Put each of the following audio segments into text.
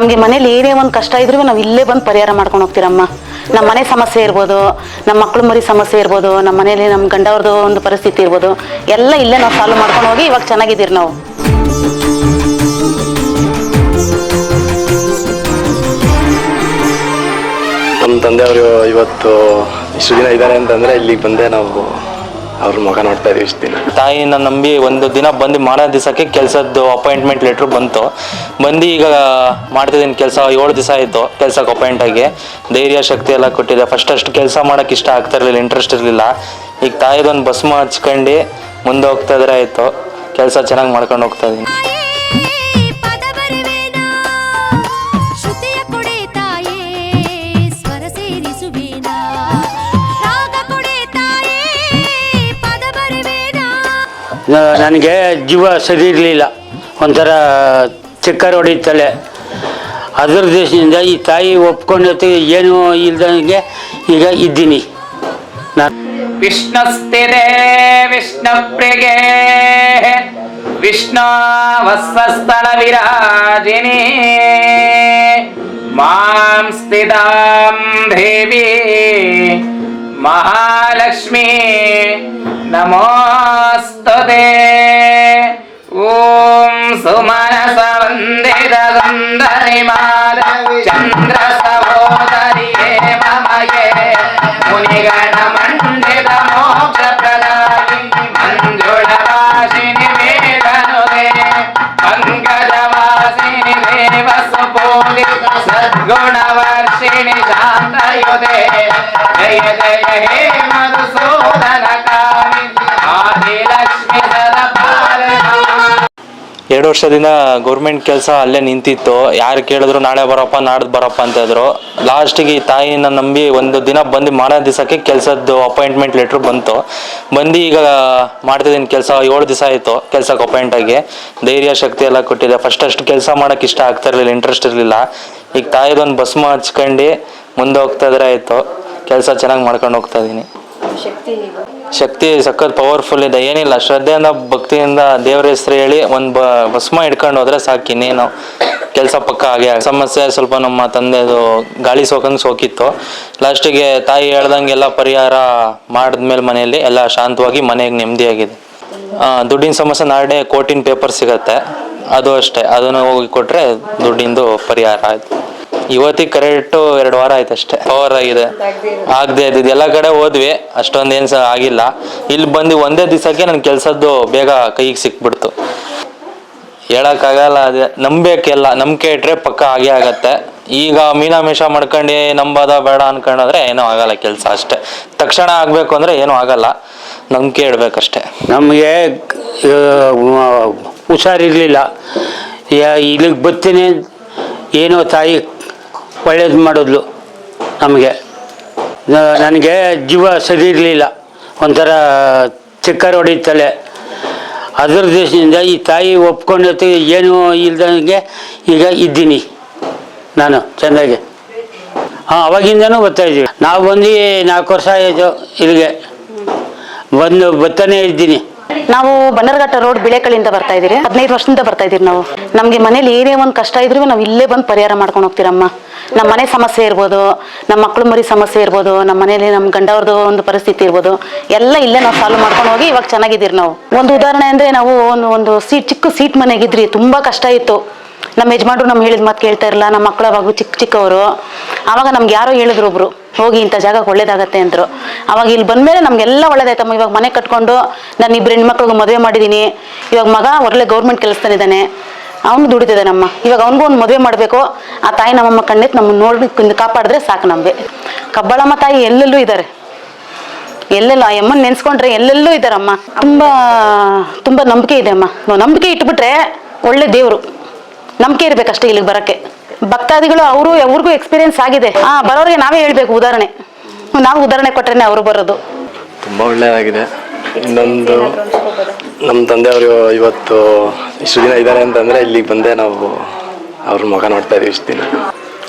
ನಮಗೆ ಮನೇಲಿ ಏನೇ ಒಂದು ಕಷ್ಟ ಇದ್ರೂ ನಾವು ಇಲ್ಲೇ ಬಂದು ಪರಿಹಾರ ಮಾಡ್ಕೊಂಡು ಹೋಗ್ತೀರಮ್ಮ. ನಮ್ಮ ಮನೆ ಸಮಸ್ಯೆ ಇರ್ಬೋದು ನಮ್ಮ ಮಕ್ಳು ಮರಿ ಸಮಸ್ಯೆ ಇರ್ಬೋದು ನಮ್ಮ ಮನೇಲಿ ನಮ್ಮ ಗಂಡವ್ರದ್ದು ಒಂದು ಪರಿಸ್ಥಿತಿ ಇರ್ಬೋದು, ಎಲ್ಲ ಇಲ್ಲೇ ನಾವು ಸಾಲ್ವ್ ಮಾಡ್ಕೊಂಡು ಹೋಗಿ ಇವಾಗ ಚೆನ್ನಾಗಿದ್ದೀರಿ ನಾವು. ನಮ್ಮ ತಂದೆಯವರು ಇವತ್ತು ಇಷ್ಟು ದಿನ ಇದ್ದಾರೆ ಅಂತಂದರೆ ಇಲ್ಲಿಗೆ ಬಂದೆ ನಾವು ಅವ್ರ ಮುಖ ನೋಡ್ತಾ ಇದೀವಿ ಇಷ್ಟು ದಿನ. ತಾಯಿನ ನಂಬಿ ಒಂದು ದಿನ ಬಂದು ಮಾಡೋ ದಿವಸಕ್ಕೆ ಕೆಲಸದ್ದು ಅಪಾಯಿಂಟ್ಮೆಂಟ್ ಲೆಟ್ರ್ ಬಂತು. ಬಂದು ಈಗ ಮಾಡ್ತಿದ್ದೀನಿ ಕೆಲಸ, ಏಳು ದಿವಸ ಆಯಿತು ಕೆಲಸಕ್ಕೆ ಅಪಾಯಿಂಟ್ ಆಗಿ. ಧೈರ್ಯ, ಶಕ್ತಿ ಎಲ್ಲ ಕೊಟ್ಟಿದೆ. ಫಸ್ಟ್ ಅಷ್ಟು ಕೆಲಸ ಮಾಡೋಕ್ಕೆ ಇಷ್ಟ ಆಗ್ತಾ ಇರಲಿಲ್ಲ ಇಂಟ್ರೆಸ್ಟ್ ಇರಲಿಲ್ಲ. ಈಗ ತಾಯಿದೊಂದು ಬಸ್ ಹಚ್ಕೊಂಡು ಮುಂದೆ ಹೋಗ್ತಾ ಇದ್ರೆ ಆಯಿತು. ಕೆಲಸ ಚೆನ್ನಾಗಿ ಮಾಡ್ಕೊಂಡು ಹೋಗ್ತಾ ಇದ್ದೀನಿ ನನಗೆ ಜೀವ ಸರಿ ಇರಲಿಲ್ಲ. ಒಂಥರ ಚಕ್ಕರ್ ಹೊಡಿತಲೆ. ಅದರ ದೇಶದಿಂದ ಈ ತಾಯಿ ಒಪ್ಕೊಂಡೈತಿ ಏನು ಇಲ್ದಂಗೆ ಈಗ ಇದ್ದೀನಿ. ನಾನು ವಿಷ್ಣುಸ್ಥಿರೇ ವಿಷ್ಣು ವಸ್ವಸ್ಥಳ ವಿರಾಜಿನಿ. ಮಾಂ ಸ್ಥಿತಾಂ ದೇವಿ. ಮಹಾಲಕ್ಷ್ಮೀ. నమోస్తుతే ఓం సుమనస వందిత సుందరి మాధవి చంద్ర సహోదరియే మమయే మునిగణ निवस बोले सद्गुण वर्षिणी शांत जय जय हे मधुसूदन कामिन ಎರಡು ವರ್ಷದಿಂದ ಗೌರ್ಮೆಂಟ್ ಕೆಲಸ ಅಲ್ಲೇ ನಿಂತಿತ್ತು. ಯಾರು ಕೇಳಿದ್ರು ನಾಳೆ ಬರಪ್ಪ, ನಾಡ್ದು ಬರಪ್ಪ ಅಂತ ಇದ್ರು. ಲಾಸ್ಟಿಗೆ ತಾಯಿನ ನಂಬಿ ಒಂದು ದಿನ ಬಂದು ಮಾಡೋ ದಿವಸಕ್ಕೆ ಕೆಲಸದ್ದು ಅಪಾಯಿಂಟ್ಮೆಂಟ್ ಲೆಟ್ರ್ ಬಂತು. ಬಂದು ಈಗ ಮಾಡ್ತಿದ್ದೀನಿ ಕೆಲಸ, ಏಳು ದಿವಸ ಆಯಿತು ಕೆಲಸಕ್ಕೆ ಅಪಾಯಿಂಟ್ ಆಗಿ. ಧೈರ್ಯ, ಶಕ್ತಿ ಎಲ್ಲ ಕೊಟ್ಟಿದೆ. ಫಸ್ಟ್ ಅಷ್ಟು ಕೆಲಸ ಮಾಡೋಕ್ಕೆ ಇಷ್ಟ ಆಗ್ತಾ ಇರಲಿಲ್ಲ ಇಂಟ್ರೆಸ್ಟ್ ಇರಲಿಲ್ಲ. ಈಗ ತಾಯಿದೊಂದು ಬಸ್ ಹಚ್ಕೊಂಡು ಮುಂದೆ ಹೋಗ್ತಾ ಇದ್ರೆ ಆಯಿತು. ಕೆಲಸ ಚೆನ್ನಾಗಿ ಮಾಡ್ಕೊಂಡು ಹೋಗ್ತಾ ಇದ್ದೀನಿ ಶಕ್ತಿ ಸಖತ್ ಪವರ್ಫುಲ್ ಇದೆ. ಏನಿಲ್ಲ, ಶ್ರದ್ಧೆಯಿಂದ, ಭಕ್ತಿಯಿಂದ ದೇವ್ರ ಹೆಸರು ಹೇಳಿ ಒಂದು ಭಸ್ಮ ಹಿಡ್ಕೊಂಡು ಹೋದ್ರೆ ಸಾಕು ಇನ್ನೇನು. ಕೆಲಸ ಪಕ್ಕ ಹಾಗೆ ಸಮಸ್ಯೆ ಸ್ವಲ್ಪ ನಮ್ಮ ತಂದೆದು ಗಾಳಿ ಸೋಕಂಗೆ ಸೋಕಿತ್ತು. ಲಾಸ್ಟಿಗೆ ತಾಯಿ ಹೇಳ್ದಂಗೆಲ್ಲ ಪರಿಹಾರ ಮಾಡಿದ್ಮೇಲೆ ಮನೆಯಲ್ಲಿ ಎಲ್ಲ ಶಾಂತವಾಗಿ ಮನೆಗೆ ನೆಮ್ಮದಿಯಾಗಿದೆ. ದುಡ್ಡಿನ ಸಮಸ್ಯೆ ನಾಳೆ ಕೋರ್ಟಿನ ಪೇಪರ್ ಸಿಗತ್ತೆ. ಅದು ಅಷ್ಟೇ. ಅದನ್ನು ಹೋಗಿ ಕೊಟ್ರೆ ದುಡ್ಡಿಂದು ಪರಿಹಾರ ಆಯ್ತು. ಇವತ್ತಿಗೆ ಕರೆಕ್ಟು ಎರಡು ವಾರ ಆಯ್ತು ಅಷ್ಟೇ ಪವರ್ ಆಗಿದೆ. ಆಗದೆ ಇದ್ದಿದ್ದು. ಎಲ್ಲ ಕಡೆ ಹೋದ್ವಿ ಅಷ್ಟೊಂದು ಏನು ಸಹ ಆಗಿಲ್ಲ. ಇಲ್ಲಿ ಬಂದು ಒಂದೇ ದಿವಸಕ್ಕೆ ನನ್ನ ಕೆಲಸದ್ದು ಬೇಗ ಕೈಗೆ ಸಿಕ್ಬಿಡ್ತು. ಹೇಳೋಕ್ಕಾಗಲ್ಲ ಅದೇ ನಂಬೇಕೆಲ್ಲ ನಂಬಿಕೆ ಇಟ್ಟರೆ ಪಕ್ಕ ಆಗೇ ಆಗತ್ತೆ. ಈಗ ಮೀನಾಮೇಷ ಮಾಡ್ಕೊಂಡು ನಂಬೋದ ಬೇಡ ಅನ್ಕೊಂಡ್ರೆ ಏನೂ ಆಗಲ್ಲ ಕೆಲಸ ಅಷ್ಟೇ. ತಕ್ಷಣ ಆಗಬೇಕು ಅಂದರೆ ಏನೂ ಆಗಲ್ಲ. ನಂಬಿಕೆ ಇಡಬೇಕಷ್ಟೇ ನಮಗೆ ಹುಷಾರಿರಲಿಲ್ಲ. ಇಲ್ಲಿಗೆ ಬರ್ತೀನಿ. ಏನೋ ತಾಯಿ ಒಳ್ಳೇದು ಮಾಡಿದ್ಲು ನಮಗೆ. ನನಗೆ ಜೀವ ಸರಿ ಇರಲಿಲ್ಲ. ಒಂಥರ ಚಿಕ್ಕರ್ ಹೊಡಿತಲೆ ಅದರ ದೇಶದಿಂದ ಈ ತಾಯಿ ಒಪ್ಕೊಂಡೈತಿ ಏನು ಇಲ್ದಂಗೆ ಈಗ ಇದ್ದೀನಿ ನಾನು ಚೆನ್ನಾಗಿ ಹಾಂ, ಅವಾಗಿಂದನೂ ಬರ್ತಾ ಇದ್ದೀವಿ. ನಾವು ಬಂದು ನಾಲ್ಕು ವರ್ಷ ಆಯಿತು ಇಲ್ಲಿಗೆ. ಬಂದು ಬರ್ತಾನೆ ಇದ್ದೀನಿ. ನಾವು ಬನ್ನರ್ಘಟ್ಟ ರೋಡ್ ಬಿಳೆಕಳಿಂದ ಬರ್ತಾ ಇದೀರಿ ಹದಿನೈದು ವರ್ಷದಿಂದ ಬರ್ತಾ ಇದೀರಿ ನಾವು. ನಮಗೆ ಮನೇಲಿ ಏನೇ ಒಂದು ಕಷ್ಟ ಇದ್ರೂ ನಾವು ಇಲ್ಲೇ ಬಂದು ಪರಿಹಾರ ಮಾಡ್ಕೊಂಡು ಹೋಗ್ತೀರಮ್ಮ. ನಮ್ಮ ಮನೆ ಸಮಸ್ಯೆ ಇರ್ಬೋದು ನಮ್ಮ ಮಕ್ಳು ಮರಿ ಸಮಸ್ಯೆ ಇರ್ಬೋದು ನಮ್ಮ ಮನೇಲಿ ನಮ್ಮ ಗಂಡವ್ರದ್ದು ಒಂದು ಪರಿಸ್ಥಿತಿ ಇರ್ಬೋದು, ಎಲ್ಲ ಇಲ್ಲೇ ನಾವು ಸಾಲ್ವ್ ಮಾಡ್ಕೊಂಡು ಹೋಗಿ ಇವಾಗ ಚೆನ್ನಾಗಿದ್ದೀರಿ ನಾವು. ಒಂದು ಉದಾಹರಣೆ ಅಂದ್ರೆ ನಾವು ಒಂದು ಒಂದು ಸೀಟ್, ಚಿಕ್ಕ ಸೀಟ್ ಮನೆಗಿದ್ರಿ ತುಂಬಾ ಕಷ್ಟ ಇತ್ತು. ನಮ್ಮ ಯಜಮಾನ್ರು ನಮ್ಮ ಹೇಳಿದ ಮಾತು ಕೇಳ್ತಾ ಇರಲ್ಲ ನಮ್ಮ ಮಕ್ಕಳು ಅವಾಗ ಚಿಕ್ಕ ಚಿಕ್ಕವರು. ಆವಾಗ ನಮ್ಗೆ ಯಾರೋ ಹೇಳಿದ್ರು ಒಬ್ರು, ಹೋಗಿ ಇಂಥ ಜಾಗಕ್ಕೆ ಒಳ್ಳೇದಾಗತ್ತೆ ಅಂದರು. ಅವಾಗ ಇಲ್ಲಿ ಬಂದಮೇಲೆ ನಮಗೆಲ್ಲ ಒಳ್ಳೇದಾಯ್ತಮ್ಮ ಇವಾಗ ಮನೆ ಕಟ್ಕೊಂಡು ನಾನು ಇಬ್ಬರು ಹೆಣ್ಮಕ್ಳಿಗೆ ಮದುವೆ ಮಾಡಿದ್ದೀನಿ. ಇವಾಗ ಮಗ ಒಳ್ಳೆ ಗೌರ್ಮೆಂಟ್ ಕೆಲಸದಲ್ಲಿದ್ದಾನೆ ಅವನು ದುಡಿತಿದ್ದಾನಮ್ಮ ಇವಾಗ ಅವನಿಗೂ ಒಂದು ಮದುವೆ ಮಾಡಬೇಕು. ಆ ತಾಯಿ ನಮ್ಮಮ್ಮ ಕಣ್ಣೆತ್ತು ನಮ್ಮನ್ನು ನೋಡಬೇಕು ಕುಂದು ಕಾಪಾಡಿದ್ರೆ ಸಾಕು ನಮಗೆ. ಕಬ್ಬಳಮ್ಮ ತಾಯಿ ಎಲ್ಲೆಲ್ಲೂ ಇದ್ದಾರೆ. ಎಲ್ಲೆಲ್ಲ, ಆ ನೆನ್ಸ್ಕೊಂಡ್ರೆ ಎಲ್ಲೆಲ್ಲೂ ಇದ್ದಾರಮ್ಮ. ತುಂಬ ತುಂಬ ನಂಬಿಕೆ ಇದೆ ಅಮ್ಮ. ನಂಬಿಕೆ ಇಟ್ಬಿಟ್ರೆ ಒಳ್ಳೆ ದೇವರು. ನಂಬಿಕೆ ಇರ್ಬೇಕಷ್ಟೇ ಇಲ್ಲಿಗೆ ಬರಕ್ಕೆ. ಭಕ್ತಾದಿಗಳು ಅವರು ಅವ್ರಿಗೂ ಎಕ್ಸ್ಪೀರಿಯನ್ಸ್ ಆಗಿದೆ. ಆ ಬರೋರಿಗೆ ನಾವೇ ಹೇಳ್ಬೇಕು ಉದಾಹರಣೆ. ನಾವು ಉದಾಹರಣೆ ಕೊಟ್ರೇನೆ ಅವರು ಬರೋದು. ತುಂಬ ಒಳ್ಳೆಯದಾಗಿದೆ ಇನ್ನೊಂದು ನಮ್ಮ ತಂದೆಯವರು ಇವತ್ತು ಇಷ್ಟು ದಿನ ಇದ್ದಾರೆ ಅಂತಂದ್ರೆ ಇಲ್ಲಿಗೆ ಬಂದೆ ನಾವು ಅವ್ರ ಮುಖ ನೋಡ್ತಾ ಇದೀವಿ ಇಷ್ಟು ದಿನ.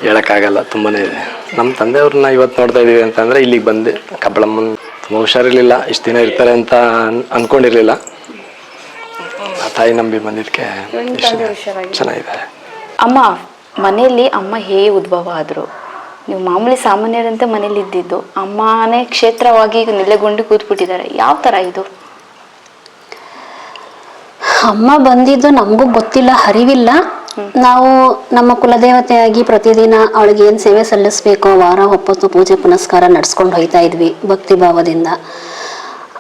ಹೇಳೋಕ್ಕಾಗಲ್ಲ, ತುಂಬಾನೇ ಇದೆ. ನಮ್ಮ ತಂದೆಯವ್ರನ್ನ ಇವತ್ತು ನೋಡ್ತಾ ಇದೀವಿ ಅಂತಂದ್ರೆ ಇಲ್ಲಿಗೆ ಬಂದೆ ಕಬ್ಬಳಮ್ಮನ, ತುಂಬ ಹುಷಾರಿರ್ಲಿಲ್ಲ, ಇಷ್ಟು ದಿನ ಇರ್ತಾರೆ ಅಂತ ಅನ್- ಅನ್ಕೊಂಡಿರ್ಲಿಲ್ಲ. ಆ ತಾಯಿ ನಂಬಿ ಬಂದಿದ್ದಕ್ಕೆ ಚೆನ್ನಾಗಿದೆ? ಅಮ್ಮ ಮನೆಯಲ್ಲಿ ಅಮ್ಮ ಹೇಗೆ ಉದ್ಭವ ಆದರು? ನೀವು ಮಾಮೂಲಿ ಸಾಮಾನ್ಯರಂತೆ ಮನೇಲಿ ಇದ್ದಿದ್ದು ಅಮ್ಮನೇ ಕ್ಷೇತ್ರವಾಗಿ ಈಗ ನೆಲೆಗೊಂಡು ಕೂತ್ಬಿಟ್ಟಿದ್ದಾರೆ. ಯಾವ ಥರ ಇದು? ಅಮ್ಮ ಬಂದಿದ್ದು ನಮಗೂ ಗೊತ್ತಿಲ್ಲ ಅರಿವಿಲ್ಲ. ನಾವು ನಮ್ಮ ಕುಲದೇವತೆಯಾಗಿ ಪ್ರತಿದಿನ ಅವಳಿಗೆ ಏನು ಸೇವೆ ಸಲ್ಲಿಸ್ಬೇಕೋ ವಾರ ಒಪ್ಪತ್ತು ಪೂಜೆ ಪುನಸ್ಕಾರ ನಡ್ಸ್ಕೊಂಡು ಹೋಯ್ತಾ ಇದ್ವಿ ಭಕ್ತಿ ಭಾವದಿಂದ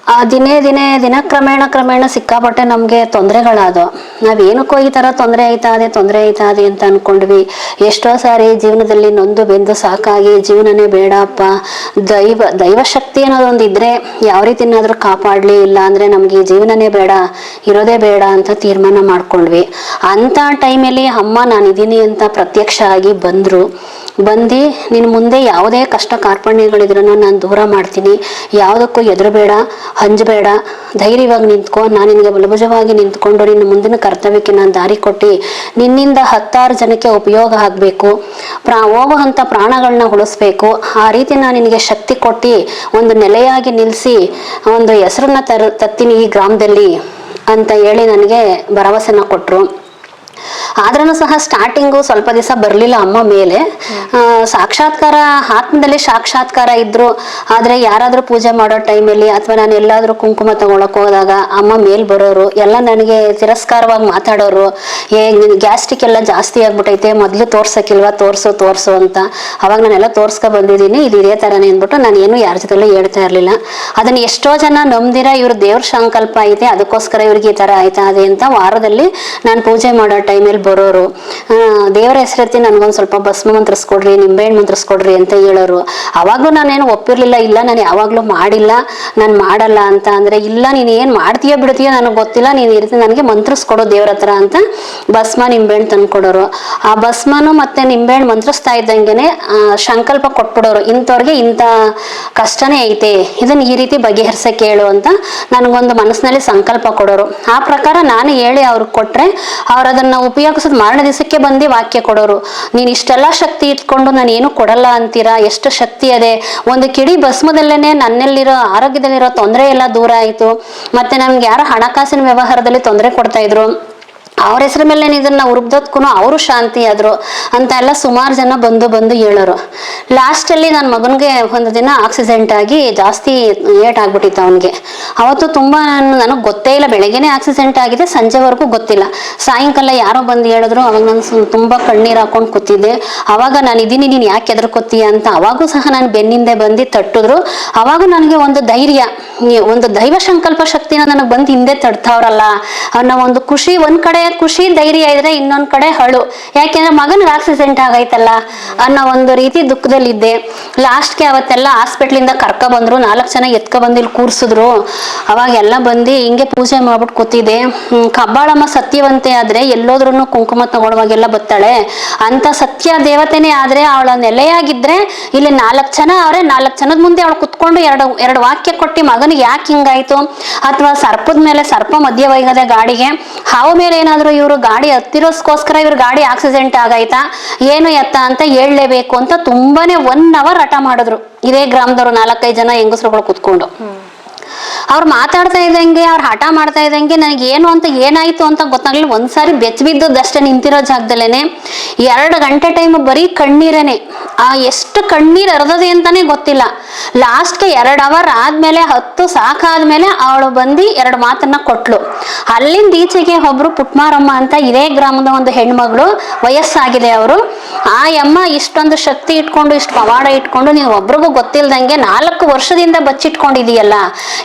ಆ ದಿನೇ ದಿನೇ ದಿನ ಕ್ರಮೇಣ ಕ್ರಮೇಣ ಸಿಕ್ಕಾಪಟ್ಟೆ ನಮಗೆ ತೊಂದರೆಗಳಾದವು. ನಾವೇನಕ್ಕೋ ಈ ಥರ ತೊಂದರೆ ಆಯ್ತಾ, ಅದೇ ತೊಂದರೆ ಆಯ್ತಾ, ಅದೇ ಅಂತ ಅನ್ಕೊಂಡ್ವಿ. ಎಷ್ಟೋ ಸಾರಿ ಜೀವನದಲ್ಲಿ ನೊಂದು ಬೆಂದು ಸಾಕಾಗಿ ಜೀವನನೇ ಬೇಡಪ್ಪ. ದೈವ, ದೈವಶಕ್ತಿ ಅನ್ನೋದೊಂದು ಇದ್ರೆ ಯಾವ ರೀತಿನಾದರೂ ಕಾಪಾಡಲಿ, ಇಲ್ಲ ಅಂದ್ರೆ ನಮಗೆ ಈ ಜೀವನನೇ ಬೇಡ, ಇರೋದೇ ಬೇಡ ಅಂತ ತೀರ್ಮಾನ ಮಾಡ್ಕೊಂಡ್ವಿ. ಅಂತ ಟೈಮಲ್ಲಿ ಅಮ್ಮ ನಾನಿದ್ದೀನಿ ಅಂತ ಪ್ರತ್ಯಕ್ಷ ಆಗಿ ಬಂದರು. ಬಂದು ನಿನ್ನ ಮುಂದೆ ಯಾವುದೇ ಕಷ್ಟ ಕಾರ್ಪಣ್ಯಗಳಿದ್ರೂ ನಾನು ದೂರ ಮಾಡ್ತೀನಿ. ಯಾವುದಕ್ಕೂ ಎದುರಬೇಡ ಹಂಜಬೇಡ ಧೈರ್ಯವಾಗಿ ನಿಂತ್ಕೊ. ನಾನು ನಿನಗೆ ಬಲಭುಜವಾಗಿ ನಿಂತ್ಕೊಂಡು ನಿನ್ನ ಮುಂದಿನ ಕರ್ತವ್ಯಕ್ಕೆ ನಾನು ದಾರಿ ಕೊಟ್ಟು ನಿನ್ನಿಂದ ಹತ್ತಾರು ಜನಕ್ಕೆ ಉಪಯೋಗ ಆಗಬೇಕು. ಪ್ರಾ ಹೋಗುವಂಥ ಪ್ರಾಣಗಳನ್ನ ಉಳಿಸ್ಬೇಕು. ಆ ರೀತಿ ನಾನು ನಿನಗೆ ಶಕ್ತಿ ಕೊಟ್ಟು ಒಂದು ನೆಲೆಯಾಗಿ ನಿಲ್ಲಿಸಿ ಒಂದು ಹೆಸರನ್ನ ತರ ತತ್ತೀನಿ ಈ ಗ್ರಾಮದಲ್ಲಿ ಅಂತ ಹೇಳಿ ನನಗೆ ಭರವಸೆನ ಕೊಟ್ಟರು ಆದ್ರೂ ಸಹ ಸ್ಟಾರ್ಟಿಂಗು ಸ್ವಲ್ಪ ದಿವಸ ಬರಲಿಲ್ಲ ಅಮ್ಮ ಮೇಲೆ. ಆ, ಸಾಕ್ಷಾತ್ಕಾರ ಆತ್ಮದಲ್ಲಿ ಸಾಕ್ಷಾತ್ಕಾರ ಇದ್ರು ಆದ್ರೆ ಯಾರಾದ್ರೂ ಪೂಜೆ ಮಾಡೋ ಟೈಮಲ್ಲಿ ಅಥವಾ ನಾನು ಎಲ್ಲಾದ್ರೂ ಕುಂಕುಮ ತಗೊಳಕ್ ಹೋದಾಗ ಅಮ್ಮ ಮೇಲ್ ಬರೋರು ಎಲ್ಲ ನನಗೆ ತಿರಸ್ಕಾರವಾಗಿ ಮಾತಾಡೋರು ಏ ನಿನ್ ಗ್ಯಾಸ್ಟ್ರಿಕ್ ಎಲ್ಲ ಜಾಸ್ತಿ ಆಗ್ಬಿಟ್ಟೈತೆ ಮೊದ್ಲು ತೋರ್ಸಕ್ಕಿಲ್ವಾ ತೋರ್ಸು ತೋರ್ಸು ಅಂತ ಅವಾಗ ನಾನೆಲ್ಲ ತೋರ್ಸ್ಕೊ ಬಂದಿದ್ದೀನಿ ಇದು ಇದೇ ಥರನೇ ಅಂದ್ಬಿಟ್ಟು ನಾನು ಏನು ಯಾರ ಜೊತೆಲೂ ಹೇಳ್ತಾ ಇರಲಿಲ್ಲ. ಅದನ್ನ ಎಷ್ಟೋ ಜನ ನಂಬ್ದಿರ ಇವ್ರ ದೇವ್ರ ಸಂಕಲ್ಪ ಐತೆ ಅದಕ್ಕೋಸ್ಕರ ಇವ್ರಿಗೆ ಈ ಥರ ಆಯ್ತಾ ಅದೇ ಅಂತ ವಾರದಲ್ಲಿ ನಾನು ಪೂಜೆ ಮಾಡೋ ಟೈಮಲ್ಲಿ ಬರೋರು ದೇವರ ಹೆಸರತ್ತಿ ನನಗೊಂದು ಸ್ವಲ್ಪ ಭಸ್ಮ ಮಂತ್ರಿಸ್ಕೊಡ್ರಿ, ನಿಂಬೆಹಣ್ಣು ಮಂತ್ರಿಸ್ಕೊಡ್ರಿ ಅಂತ ಹೇಳೋರು. ಅವಾಗಲೂ ನಾನೇನು ಒಪ್ಪಿರಲಿಲ್ಲ, ಇಲ್ಲ ನಾನು ಯಾವಾಗಲೂ ಮಾಡಿಲ್ಲ, ನಾನು ಮಾಡಲ್ಲ ಅಂತ ಅಂದ್ರೆ, ಇಲ್ಲ ನೀನು ಏನು ಮಾಡ್ತೀಯೋ ಬಿಡ್ತೀಯೋ ನನಗೆ ಗೊತ್ತಿಲ್ಲ, ನೀನು ಈ ರೀತಿ ನನಗೆ ಮಂತ್ರಿಸ್ಕೊಡೋ ದೇವ್ರ ಹತ್ರ ಅಂತ ಭಸ್ಮ, ನಿಂಬೆಹಣ್ಣು ತಂದ್ಕೊಡೋರು. ಆ ಭಸ್ಮನು ಮತ್ತೆ ನಿಂಬೆಹಣ್ಣು ಮಂತ್ರಿಸ್ತಾ ಇದ್ದಂಗೆನೆ ಸಂಕಲ್ಪ ಕೊಟ್ಬಿಡೋರು. ಇಂಥವ್ರಿಗೆ ಇಂಥ ಕಷ್ಟನೇ ಐತೆ ಇದನ್ನು ಈ ರೀತಿ ಬಗೆಹರಿಸಕ್ಕೆ ಹೇಳು ಅಂತ ನನಗೊಂದು ಮನಸ್ಸಿನಲ್ಲಿ ಸಂಕಲ್ಪ ಕೊಡೋರು. ಆ ಪ್ರಕಾರ ನಾನು ಹೇಳಿ ಅವ್ರಿಗೆ ಕೊಟ್ರೆ, ಅವ್ರು ಅದನ್ನ ಉಪಯೋಗಿಸೋದು ಮರಣ ದಿವಸಕ್ಕೆ ಬಂದು ವಾಕ್ಯ ಕೊಡೋರು. ನೀನು ಇಷ್ಟೆಲ್ಲ ಶಕ್ತಿ ಇಟ್ಕೊಂಡು ನಾನು ಏನು ಕೊಡಲ್ಲ ಅಂತೀರಾ? ಎಷ್ಟು ಶಕ್ತಿ ಅದೇ? ಒಂದು ಕಿಡಿ ಭಸ್ಮದಲ್ಲೇನೆ ನನ್ನಲ್ಲಿರೋ ಆರೋಗ್ಯದಲ್ಲಿರೋ ತೊಂದರೆ ಎಲ್ಲ ದೂರ ಆಯಿತು. ಮತ್ತೆ ನಮ್ಗೆ ಯಾರೋ ಹಣಕಾಸಿನ ವ್ಯವಹಾರದಲ್ಲಿ ತೊಂದರೆ ಕೊಡ್ತಾ ಇದ್ರು. ಅವ್ರ ಹೆಸರ ಮೇಲೆ ನಾನು ಇದನ್ನ ಅವರು ಶಾಂತಿ ಆದ್ರು ಅಂತ ಎಲ್ಲ ಸುಮಾರು ಜನ ಬಂದು ಬಂದು ಹೇಳೋರು. ಲಾಸ್ಟಲ್ಲಿ ನನ್ನ ಮಗನಿಗೆ ಒಂದು ದಿನ ಆಕ್ಸಿಡೆಂಟ್ ಆಗಿ ಜಾಸ್ತಿ ಏಟ್ ಆಗ್ಬಿಟ್ಟಿತ್ತು ಅವನಿಗೆ. ಅವತ್ತು ತುಂಬ ನನಗೆ ಗೊತ್ತೇ ಇಲ್ಲ, ಬೆಳಗ್ಗೆನೆ ಆಕ್ಸಿಡೆಂಟ್ ಆಗಿದೆ, ಸಂಜೆವರೆಗೂ ಗೊತ್ತಿಲ್ಲ. ಸಾಯಂಕಾಲ ಯಾರೋ ಬಂದು ಹೇಳಿದ್ರು, ಅವಾಗ ನಾನು ತುಂಬ ಕಣ್ಣೀರು ಹಾಕೊಂಡು ಕೂತಿದ್ದೆ. ಅವಾಗ ನಾನು ಇದೀನಿ, ನೀನು ಯಾಕೆ ಎದ್ರಕೊತೀಯ ಅಂತ ಅವಾಗೂ ಸಹ ನಾನು ಬೆನ್ನಿಂದೆ ಬಂದು ತಟ್ಟಿದ್ರು. ಅವಾಗ ನನಗೆ ಒಂದು ಧೈರ್ಯ, ಒಂದು ದೈವ ಸಂಕಲ್ಪ ಶಕ್ತಿನ ನನಗೆ ಬಂದು ಹಿಂದೆ ತಡ್ತಾವ್ರಲ್ಲ ಅನ್ನೋ ಒಂದು ಖುಷಿ ಒಂದ್ ಕಡೆ ಖುಷಿ ಧೈರ್ಯ ಇದ್ರೆ ಇನ್ನೊಂದ್ ಕಡೆ ಹಳು. ಯಾಕೆಂದ್ರೆ ಮಗನ್ ಆಕ್ಸಿಡೆಂಟ್ ಆಗೈತಲ್ಲ ಅನ್ನೋ ಒಂದು ರೀತಿ ದುಃಖದಲ್ಲಿದ್ದೆ. ಲಾಸ್ಟ್ಗೆ ಅವತ್ತೆಲ್ಲ ಹಾಸ್ಪಿಟ್ಲಿಂದ ಕರ್ಕ ಬಂದ್ರು ನಾಲ್ಕು ಜನ ಎತ್ಕ ಬಂದು ಇಲ್ಲಿ ಕೂರ್ಸಿದ್ರು. ಅವಾಗ ಎಲ್ಲ ಬಂದು ಹಿಂಗೆ ಪೂಜೆ ಮಾಡ್ಬಿಟ್ಟು ಕೂತಿದ್ದೆ. ಹ್ಮ್, ಕಬ್ಬಾಳಮ್ಮ ಸತ್ಯವಂತೆ ಆದ್ರೆ ಎಲ್ಲೋದ್ರೂ ಕುಂಕುಮ ತಗೊಳ್ಳುವಾಗೆಲ್ಲ ಬತ್ತಾಳೆ. ಅಂತ ಸತ್ಯ ದೇವತೆನೆ ಆದ್ರೆ ಅವಳ ನೆಲೆಯಾಗಿದ್ರೆ ಇಲ್ಲಿ ನಾಲ್ಕು ಜನ ಅವ್ರೆ ನಾಲ್ಕು ಜನದ ಮುಂದೆ ಅವಳು ಕುತ್ಕೊಂಡು ಎರಡು ಎರಡು ವಾಕ್ಯ ಕೊಟ್ಟು ಮಗನಿಗೆ ಯಾಕೆ ಹಿಂಗಾಯ್ತು? ಅಥವಾ ಸರ್ಪದ ಮೇಲೆ ಸರ್ಪ ಮಧ್ಯ ವೈಗದೆ ಗಾಡಿಗೆ ಹಾವು ಮೇಲೆ ಏನಾದ್ರು ಇವರು ಗಾಡಿ ಹತ್ತಿರೋಸ್ಕೋಸ್ಕರ ಇವ್ರ ಗಾಡಿ ಆಕ್ಸಿಡೆಂಟ್ ಆಗೈತಾ? ಏನು ಎತ್ತ ಅಂತ ಹೇಳಲೇಬೇಕು ಅಂತ ತುಂಬಾನೇ ಒನ್ ಅವರ್ ಹಠ ಮಾಡಿದ್ರು. ಇದೇ ಗ್ರಾಮದವರು ನಾಲ್ಕೈದು ಜನ ಹೆಂಗಸರುಗಳು ಕುತ್ಕೊಂಡು. ಅವ್ರು ಮಾತಾಡ್ತಾ ಇದ್ದಂಗೆ, ಅವ್ರು ಹಠ ಮಾಡ್ತಾ ಇದ್ದಂಗೆ ನನಗೆ ಏನು ಅಂತ ಏನಾಯ್ತು ಅಂತ ಗೊತ್ತಾಗ್ಲಿಲ್ಲ. ಒಂದ್ಸಾರಿ ಬೆಚ್ಚ ಬಿದ್ದದಷ್ಟೇ ನಿಂತಿರೋ ಜಾಗದಲ್ಲೇನೆ, ಎರಡು ಗಂಟೆ ಟೈಮ್ ಬರೀ ಕಣ್ಣೀರೇನೆ. ಆ ಎಷ್ಟು ಕಣ್ಣೀರ್ ಹರಿದದೆ ಅಂತಾನೆ ಗೊತ್ತಿಲ್ಲ. ಲಾಸ್ಟ್ಗೆ ಎರಡು ಅವರ್ ಆದ್ಮೇಲೆ, ಹತ್ತು ಸಾಕಾದ್ಮೇಲೆ ಅವಳು ಬಂದು ಎರಡು ಮಾತನ್ನ ಕೊಟ್ಲು. ಅಲ್ಲಿಂದ ಈಚೆಗೆ ಒಬ್ರು ಪುಟ್ಮಾರಮ್ಮ ಅಂತ ಇದೇ ಗ್ರಾಮದ ಒಂದು ಹೆಣ್ಮಗಳು, ವಯಸ್ಸಾಗಿದೆ ಅವರು. ಆ ಅಮ್ಮ ಇಷ್ಟೊಂದು ಶಕ್ತಿ ಇಟ್ಕೊಂಡು, ಇಷ್ಟು ಪವಾಡ ಇಟ್ಕೊಂಡು, ನೀವು ಒಬ್ರಿಗೂ ಗೊತ್ತಿಲ್ದಂಗೆ ನಾಲ್ಕು ವರ್ಷದಿಂದ ಬಚ್ಚಿಟ್ಕೊಂಡಿದೀಯಲ್ಲ.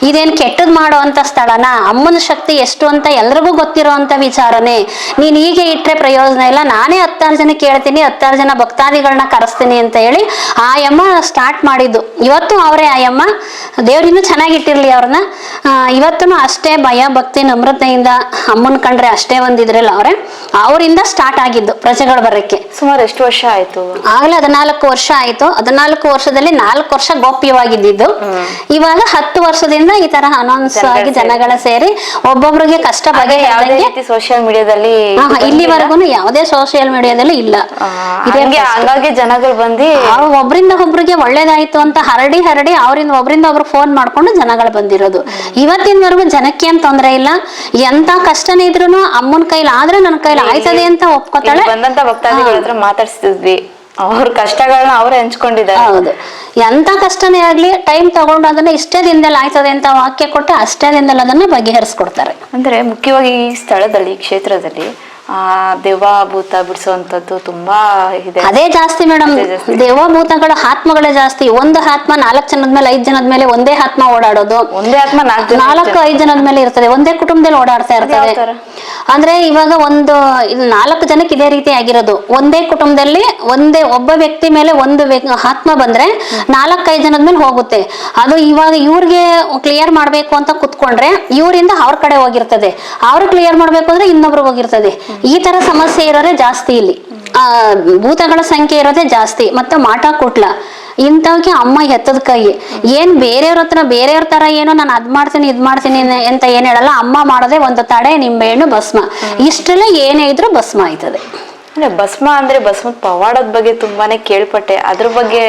ಇದೇನ್ ಕೆಟ್ಟದ್ ಮಾಡೋ ಅಂತ ಸ್ಥಳನ? ಅಮ್ಮನ ಶಕ್ತಿ ಎಷ್ಟು ಅಂತ ಎಲ್ರಿಗೂ ಗೊತ್ತಿರೋ ಅಂತ ವಿಚಾರನೆ. ನೀನ್ ಹೀಗೆ ಇಟ್ರೆ ಪ್ರಯೋಜನ ಇಲ್ಲ. ನಾನೇ ಹತ್ತಾರು ಜನ ಕೇಳ್ತೀನಿ ಹತ್ತಾರು ಜನ ಭಕ್ತಾದಿಗಳನ್ನ ಕರೆಸ್ತೀನಿ ಅಂತ ಹೇಳಿ ಆ ಯಮ್ಮ ಸ್ಟಾರ್ಟ್ ಮಾಡಿದ್ದು. ಇವತ್ತು ಅವರೇ ಆ ಯಮ್ಮ. ದೇವ್ರಿನ್ನೂ ಚೆನ್ನಾಗಿಟ್ಟಿರ್ಲಿ ಅವ್ರನ್ನ. ಇವತ್ತು ಅಷ್ಟೇ ಭಯ ಭಕ್ತಿ ನಮ್ರತೆಯಿಂದ ಅಮ್ಮನ್ ಕಂಡ್ರೆ ಅಷ್ಟೇ ಒಂದಿದ್ರಲ್ಲ ಅವ್ರೆ. ಅವರಿಂದ ಸ್ಟಾರ್ಟ್ ಆಗಿದ್ದು ಪ್ರಜೆಗಳು ಬರಕ್ಕೆ. ಸುಮಾರು ಎಷ್ಟು ವರ್ಷ ಆಯ್ತು? ಆಗ್ಲೇ ಹದಿನಾಲ್ಕು ವರ್ಷ ಆಯ್ತು. ಹದಿನಾಲ್ಕು ವರ್ಷದಲ್ಲಿ ನಾಲ್ಕು ವರ್ಷ ಗೋಪ್ಯವಾಗಿದ್ದು ಇವಾಗ ಹತ್ತು ವರ್ಷದಿಂದ ಈ ತರ ಅನೌನ್ಸ್ ಆಗಿ ಜನಗಳ ಸೇರಿ ಒಬ್ಬೊಬ್ರಿಗೆ ಕಷ್ಟ ಬಗೆ ಯಾವುದೇ ಬಗೆಹರಿದಂಗೆ ರೀತಿ ಸೋಷಿಯಲ್ ಮೀಡಿಯಾದಲ್ಲಿ ಇಲ್ಲಿವರೆಗೂ ಯಾವುದೇ ಸೋಷಿಯಲ್ ಮೀಡಿಯಾದಲ್ಲಿ ಇಲ್ಲ. ಹಂಗಾಗಿ ಜನಗಳು ಬಂದು ಒಬ್ರಿಂದ ಒಬ್ರಿಗೆ ಒಳ್ಳೇದಾಯ್ತು ಅಂತ ಹರಡಿ ಹರಡಿ ಅವರಿಂದ ಒಬ್ರಿಂದ ಒಬ್ರು ಫೋನ್ ಮಾಡ್ಕೊಂಡು ಜನಗಳು ಬಂದಿರೋದು. ಇವತ್ತಿನವರೆಗೂ ಜನಕ್ಕೆ ಏನ್ ತೊಂದರೆ ಇಲ್ಲ. ಎಂತ ಕಷ್ಟನೇ ಇದ್ರು ಅಮ್ಮನ ಕೈಲಿ ಆದ್ರೆ ನನ್ನ ಕೈಲಿ ಆಯ್ತದೆ ಅಂತ ಒಪ್ಕೋತಾಳೆ. ಬಂದಂತ ಭಕ್ತಾದಿಗಳ ಹತ್ರ ಮಾತಾಡ್ಸಿದ್ವಿ ಅವ್ರ ಕಷ್ಟಗಳನ್ನ ಅವ್ರೇ ಹಂಚ್ಕೊಂಡಿದ್ದಾರೆ. ಹೌದು. ಎಂತ ಕಷ್ಟನೇ ಆಗ್ಲಿ ಟೈಮ್ ತಗೊಂಡು ಅದನ್ನ ಇಷ್ಟೇ ದಿನದಲ್ಲಿ ಆಯ್ತದೆ ಅಂತ ವಾಕ್ಯ ಕೊಟ್ಟು ಅಷ್ಟೇ ದಿನದಲ್ಲಿ ಅದನ್ನ ಬಗೆಹರಿಸ್ಕೊಡ್ತಾರೆ. ಅಂದ್ರೆ ಮುಖ್ಯವಾಗಿ ಈ ಸ್ಥಳದಲ್ಲಿ ಈ ಕ್ಷೇತ್ರದಲ್ಲಿ ಆ ದೆವ್ವ ಭೂತ ಬಿಡಿಸುವಂತದ್ದು ತುಂಬಾ ಇದೆ. ಅದೇ ಜಾಸ್ತಿ ಮೇಡಮ್ ದೇವಭೂತಗಳು ಆತ್ಮಗಳೇ ಜಾಸ್ತಿ. ಒಂದು ಆತ್ಮ ನಾಲ್ಕು ಜನದ ಮೇಲೆ ಐದು ಜನದ ಮೇಲೆ ಒಂದೇ ಆತ್ಮ ಓಡಾಡೋದು. ಒಂದೇ ಆತ್ಮ ನಾಲ್ಕು ಐದು ಜನದ ಮೇಲೆ ಇರ್ತದೆ. ಒಂದೇ ಕುಟುಂಬದಲ್ಲಿ ಓಡಾಡ್ತಾ ಇರ್ತದೆ ಅಂದ್ರೆ ಇವಾಗ ಒಂದು ನಾಲ್ಕು ಜನಕ್ಕೆ ಇದೇ ರೀತಿ ಆಗಿರೋದು. ಒಂದೇ ಕುಟುಂಬದಲ್ಲಿ ಒಂದೇ ಒಬ್ಬ ವ್ಯಕ್ತಿ ಮೇಲೆ ಒಂದು ಆತ್ಮ ಬಂದ್ರೆ ನಾಲ್ಕೈದು ಜನದ ಮೇಲೆ ಹೋಗುತ್ತೆ. ಅದು ಇವಾಗ ಇವ್ರಿಗೆ ಕ್ಲಿಯರ್ ಮಾಡ್ಬೇಕು ಅಂತ ಕುತ್ಕೊಂಡ್ರೆ ಇವರಿಂದ ಅವ್ರ ಕಡೆ ಹೋಗಿರ್ತದೆ. ಅವ್ರು ಕ್ಲಿಯರ್ ಮಾಡ್ಬೇಕು ಅಂದ್ರೆ ಇನ್ನೊಬ್ರು ಹೋಗಿರ್ತದೆ. ಈ ತರ ಸಮಸ್ಯೆ ಇರೋದೆ ಜಾಸ್ತಿ ಇಲ್ಲಿ. ಆ ಭೂತಗಳ ಸಂಖ್ಯೆ ಇರೋದೇ ಜಾಸ್ತಿ. ಮತ್ತೆ ಮಾಟ ಕೊಟ್ಲ. ಇಂಥವಕ್ಕೆ ಅಮ್ಮ ಎತ್ತದ ಕೈ. ಏನ್ ಬೇರೆಯವ್ರ ಹತ್ರ ಬೇರೆಯವ್ರ ತರ ಏನೋ ನಾನು ಅದ್ ಮಾಡ್ತೀನಿ ಇದ್ ಮಾಡ್ತೀನಿ ಅಂತ ಏನ್ ಹೇಳಲ್ಲ. ಅಮ್ಮ ಮಾಡೋದೇ ಒಂದು ತಡೆ ನಿಂಬೆಹಣ್ಣು ಭಸ್ಮ. ಇಷ್ಟೆಲ್ಲ ಏನೇ ಇದ್ರೂ ಭಸ್ಮ ಆಯ್ತದೆ. ಅಂದ್ರೆ ಭಸ್ಮ ಅಂದ್ರೆ ಭಸ್ಮ ಪವಾಡದ ಬಗ್ಗೆ ತುಂಬಾನೇ ಕೇಳ್ಪಟ್ಟೆ. ಅದ್ರ ಬಗ್ಗೆ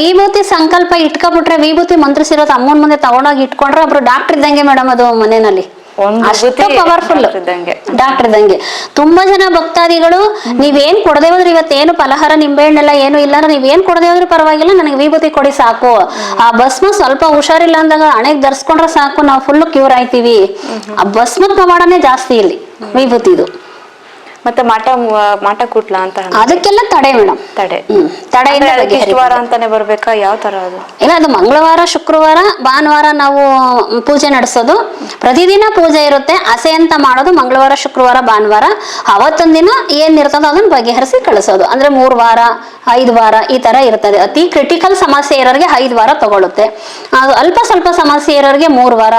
ವಿಭೂತಿ ಸಂಕಲ್ಪ ಇಟ್ಕೊಬಿಟ್ರೆ ವಿಭೂತಿ ಮಂತ್ರಿಸಿರೋದು ಅಮ್ಮನ ಮುಂದೆ ತಗೊಂಡೋಗಿ ಇಟ್ಕೊಂಡ್ರೆ ಒಬ್ರು ಡಾಕ್ಟರ್ ಇದ್ದಂಗೆ ಮೇಡಮ್ ಅದು ಮನೆಯಲ್ಲಿ. ಅಷ್ಟು ಪವರ್ಫುಲ್ ಡಾಕ್ಟರ್ ಇದ್ದಂಗೆ. ತುಂಬಾ ಜನ ಭಕ್ತಾದಿಗಳು ನೀವೇನ್ ಕೊಡದೆ ಹೋದ್ರೆ ಇವತ್ತೇನು ಫಲಹಾರ ನಿಂಬೆಹಣ್ಣೆಲ್ಲ ಏನು ಇಲ್ಲ ಅಂದ್ರೆ ನೀವೇನ್ ಕೊಡದೆ ಹೋದ್ರೆ ಪರವಾಗಿಲ್ಲ ನನಗೆ ವಿಭೂತಿ ಕೊಡಿ ಸಾಕು. ಆ ಭಸ್ಮ ಸ್ವಲ್ಪ ಹುಷಾರಿಲ್ಲ ಅಂದಾಗ ಹಣೆಗೆ ಧರಿಸ್ಕೊಂಡ್ರೆ ಸಾಕು ನಾವು ಫುಲ್ ಕ್ಯೂರ್ ಆಯ್ತೀವಿ. ಆ ಭಸ್ಮದ ಪ್ರಮಾಣನೇ ಜಾಸ್ತಿ ಇಲ್ಲಿ ವಿಭೂತಿದು. ಮತ್ತೆ ಮಾಟ ಮಾಟ ಕೂಟ್ಲ ಅಂತ ಅದಕ್ಕೆಲ್ಲ ತಡೆ ಮೇಡಮ್ ತಡೆ. ತಡೆ. ವಾರ ಅಂತಾನೆ ಬರ್ಬೇಕಾ? ಯಾವ ತರ ಅದು? ಇಲ್ಲ ಅದು ಮಂಗಳವಾರ ಶುಕ್ರವಾರ ಭಾನುವಾರ ನಾವು ಪೂಜೆ ನಡೆಸೋದು. ಪ್ರತಿದಿನ ಪೂಜೆ ಇರುತ್ತೆ. ಹಸೆ ಅಂತ ಮಾಡೋದು ಮಂಗಳವಾರ ಶುಕ್ರವಾರ ಭಾನುವಾರ. ಅವತ್ತೊಂದಿನ ದಿನ ಏನ್ ಇರ್ತದೋ ಅದನ್ನ ಬಗೆಹರಿಸಿ ಕಳಿಸೋದು. ಅಂದ್ರೆ ಮೂರು ವಾರ ಐದು ವಾರ ಈ ತರ ಇರ್ತದೆ. ಅತಿ ಕ್ರಿಟಿಕಲ್ ಸಮಸ್ಯೆ ಇರೋರಿಗೆ ಐದು ವಾರ ತಗೊಳುತ್ತೆ. ಅದು ಅಲ್ಪ ಸ್ವಲ್ಪ ಸಮಸ್ಯೆ ಇರೋರಿಗೆ ಮೂರು ವಾರ.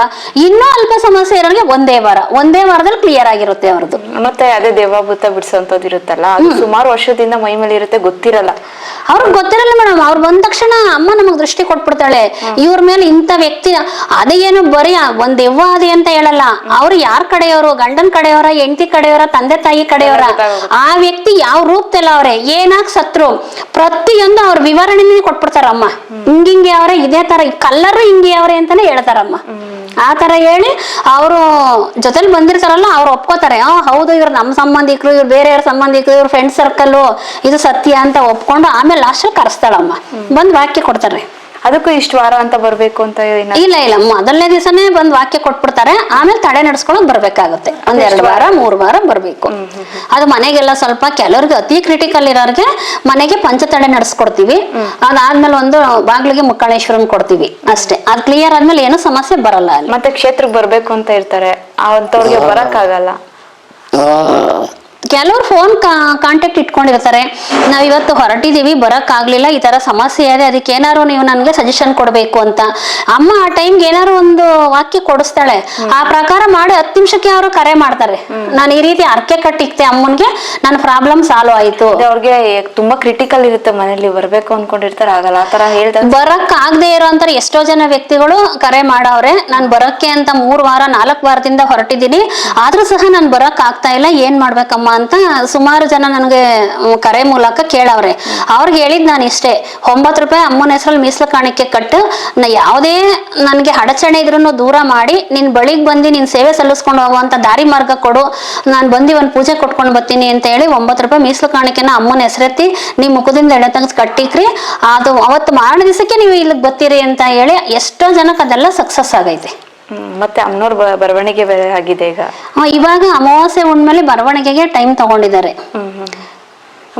ಇನ್ನೂ ಅಲ್ಪ ಸಮಸ್ಯೆ ಇರೋರಿಗೆ ಒಂದೇ ವಾರ. ಒಂದೇ ವಾರದಲ್ಲಿ ಕ್ಲಿಯರ್ ಆಗಿರುತ್ತೆ ಅವ್ರದ್ದು. ಮತ್ತೆ ಅದೇ ದೇವಾಭೂತ ಬಿಡಿಸೋಂಥದ್ದು ಇರುತ್ತಲ್ಲ? ಅದು ಸುಮಾರು ವರ್ಷದಿಂದ ಮೈ ಮೇಲೆ ಇರುತ್ತೆ ಗೊತ್ತಿರಲ್ಲ. ಅವ್ರಿಗೆ ಗೊತ್ತಿರಲ್ಲ ಮೇಡಮ್ ಅವ್ರು ಬಂದ ತಕ್ಷಣ ಅಮ್ಮ ನಮಗ್ ದೃಷ್ಟಿ ಕೊಟ್ಬಿಡ್ತಾಳೆ. ಇವ್ರ ಮೇಲೆ ಇಂಥ ವ್ಯಕ್ತಿ ಅದೇ ಏನು ಬರೀ ಒಂದ್ ದೆವ್ವ ಅದೇ ಅಂತ ಹೇಳಲ್ಲ. ಅವ್ರು ಯಾರ ಕಡೆಯವರು? ಗಂಡನ್ ಕಡೆಯವರ ಹೆಂಡತಿ ಕಡೆಯವರ ತಂದೆ ತಾಯಿ ಕಡೆಯವರ? ಆ ವ್ಯಕ್ತಿ ಯಾವ ರೂಪದಲ್ಲ ಅವ್ರೆ? ಏನಾಗ್ ಸತ್ರು? ಪ್ರತಿಯೊಂದು ಅವ್ರ ವಿವರಣೆನೇ ಕೊಟ್ಬಿಡ್ತಾರಮ್ಮ. ಹಿಂಗಿಂಗೆ ಅವ್ರೆ ಇದೇ ತರ ಕಲ್ಲರು ಹಿಂಗೆ ಅವ್ರೆ ಅಂತಾನೆ ಹೇಳ್ತಾರಮ್ಮ. ಆ ಥರ ಹೇಳಿ ಅವರು ಜೊತೆಲಿ ಬಂದಿರ್ತಾರಲ್ಲ ಅವ್ರು ಒಪ್ಕೋತಾರೆ. ಆ ಹೌದು ಇವ್ರು ನಮ್ಮ ಸಂಬಂಧಿಕರು ಇವ್ರು ಬೇರೆಯವ್ರ ಸಂಬಂಧಿಕರು ಇವ್ರ ಫ್ರೆಂಡ್ ಸರ್ಕಲ್ ಇದು ಸತ್ಯ ಅಂತ ಒಪ್ಕೊಂಡು ಆಮೇಲೆ ಲಾಸ್ಟಲ್ಲಿ ಕರೆಸ್ತಾಳಮ್ಮ. ಬಂದು ವಾಕ್ಯ ಕೊಡ್ತಾರೆ. ಅದಕ್ಕೂ ಇಷ್ಟು ವಾರ ಅಂತ ಬರ್ಬೇಕು ಅಂತ ಇಲ್ಲ ಇಲ್ಲ. ಮೊದಲನೇ ದಿವಸನೇ ಬಂದ್ ವಾಕ್ಯ ಕೊಟ್ಬಿಡ್ತಾರೆ. ಆಮೇಲೆ ತಡೆ ನಡ್ಸ್ಕೊಳಕ್ ಬರ್ಬೇಕಾಗುತ್ತೆ. ಒಂದ್ ಎರಡು ವಾರ ಮೂರ್ ವಾರ ಬರ್ಬೇಕು. ಅದು ಮನೆಗೆಲ್ಲ ಸ್ವಲ್ಪ ಕೆಲವ್ರಿಗೆ ಅತಿ ಕ್ರಿಟಿಕಲ್ ಇರೋರ್ಗೆ ಮನೆಗೆ ಪಂಚ ತಡೆ ನಡ್ಸ್ಕೊಡ್ತೀವಿ. ಅದಾದ್ಮೇಲೆ ಒಂದು ಬಾಗ್ಲಿಗೆ ಮುಕ್ಕಾಳೇಶ್ವರನ್ ಕೊಡ್ತೀವಿ ಅಷ್ಟೇ. ಅದ್ ಕ್ಲಿಯರ್ ಆದ್ಮೇಲೆ ಏನು ಸಮಸ್ಯೆ ಬರಲ್ಲ ಅಲ್ಲಿ. ಮತ್ತೆ ಕ್ಷೇತ್ರಕ್ಕೆ ಬರ್ಬೇಕು ಅಂತ ಇರ್ತಾರೆ. ಅಂತವ್ರಿಗೆ ಬರಕ್ ಆಗಲ್ಲ ಕೆಲವ್ರು ಫೋನ್ ಕಾಂಟ್ಯಾಕ್ಟ್ ಇಟ್ಕೊಂಡಿರ್ತಾರೆ. ನಾವ್ ಇವತ್ತು ಹೊರಟಿದೀವಿ ಬರಕ್ ಆಗ್ಲಿಲ್ಲ ಈ ತರ ಸಮಸ್ಯೆ ಇದೆ ಅದಕ್ಕೆ ಏನಾರು ನೀವು ನನ್ಗೆ ಸಜೆಷನ್ ಕೊಡ್ಬೇಕು ಅಂತ. ಅಮ್ಮ ಆ ಟೈಮ್ಗೆ ಏನಾರು ಒಂದು ವಾಕ್ಯ ಕೊಡಿಸ್ತಾಳೆ. ಆ ಪ್ರಕಾರ ಮಾಡಿ ಹತ್ತು ನಿಮಿಷಕ್ಕೆ ಅವರು ಕರೆ ಮಾಡ್ತಾರೆ. ನಾನು ಈ ರೀತಿ ಅರ್ಕೆ ಕಟ್ಟಿಕ್ತೆ ಅಮ್ಮನ್ಗೆ ನನ್ನ ಪ್ರಾಬ್ಲಮ್ ಸಾಲ್ವ್ ಆಯ್ತು. ಅವ್ರಿಗೆ ತುಂಬಾ ಕ್ರಿಟಿಕಲ್ ಇರುತ್ತೆ ಮನೇಲಿ ಬರ್ಬೇಕು ಅನ್ಕೊಂಡಿರ್ತಾರೆ ಆಗಲ್ಲ ಆತರ ಹೇಳ್ತಾರೆ ಬರಕ್ ಆಗದೆ ಇರೋಂತ ಎಷ್ಟೋ ಜನ ವ್ಯಕ್ತಿಗಳು ಕರೆ ಮಾಡವ್ರೆ. ನಾನ್ ಬರಕ್ಕೆ ಅಂತ ಮೂರ್ ವಾರ ನಾಲ್ಕು ವಾರದಿಂದ ಹೊರಟಿದ್ದೀನಿ. ಆದ್ರೂ ಸಹ ನಾನ್ ಬರಕ್ ಆಗ್ತಾ ಇಲ್ಲ. ಏನ್ ಮಾಡ್ಬೇಕಮ್ಮ ಅಂತ ಸುಮಾರು ಜನ ನನಗೆ ಕರೆ ಮೂಲಕ ಕೇಳವ್ರೆ. ಅವ್ರಿಗೆ ಹೇಳಿದ್ ನಾನು ಇಷ್ಟೇ, ಒಂಬತ್ತು ರೂಪಾಯಿ ಅಮ್ಮನ ಹೆಸರಲ್ಲಿ ಮೀಸಲು ಕಾಣಿಕೆ ಕಟ್ಟು, ನಾ ಯಾವುದೇ ನನಗೆ ಅಡಚಣೆ ಇದ್ರೂ ದೂರ ಮಾಡಿ, ನಿನ್ ಬಳಿಗೆ ಬಂದು ನಿನ್ ಸೇವೆ ಸಲ್ಲಿಸ್ಕೊಂಡು ಹೋಗುವಂತ ದಾರಿ ಮಾರ್ಗ ಕೊಡು. ನಾನು ಬಂದು ಒಂದು ಪೂಜೆ ಕೊಟ್ಕೊಂಡು ಬರ್ತೀನಿ ಅಂತ ಹೇಳಿ ಒಂಬತ್ತು ರೂಪಾಯಿ ಮೀಸಲು ಕಾಣಿಕೆನ ಅಮ್ಮನ ಹೆಸರೆತ್ತಿ ನಿಮ್ಮ ಮುಖದಿಂದ ಎಳೆ ತೆಗೆದು ಕಟ್ಟಿಕ್ರಿ. ಅದು ಅವತ್ತು ಮಾರಣ ದಿವಸಕ್ಕೆ ನೀವು ಇಲ್ಲಿಗೆ ಬರ್ತೀರಿ ಅಂತ ಹೇಳಿ ಎಷ್ಟೋ ಜನಕ್ಕೆ ಅದೆಲ್ಲ ಸಕ್ಸಸ್ ಆಗೈತೆ. ಮತ್ತೆ ಅಮ್ಮನವ್ರ ಬ- ಬರವಣಿಗೆ ಬೇರೆ ಆಗಿದೆ ಈಗ. ಆ, ಇವಾಗ ಅಮಾವಾಸ್ಯೆ ಉಂಡ್ಮೇಲೆ ಬರವಣಿಗೆಗೆ ಟೈಮ್ ತಗೊಂಡಿದ್ದಾರೆ. ಹ್ಮ್ ಹ್ಮ್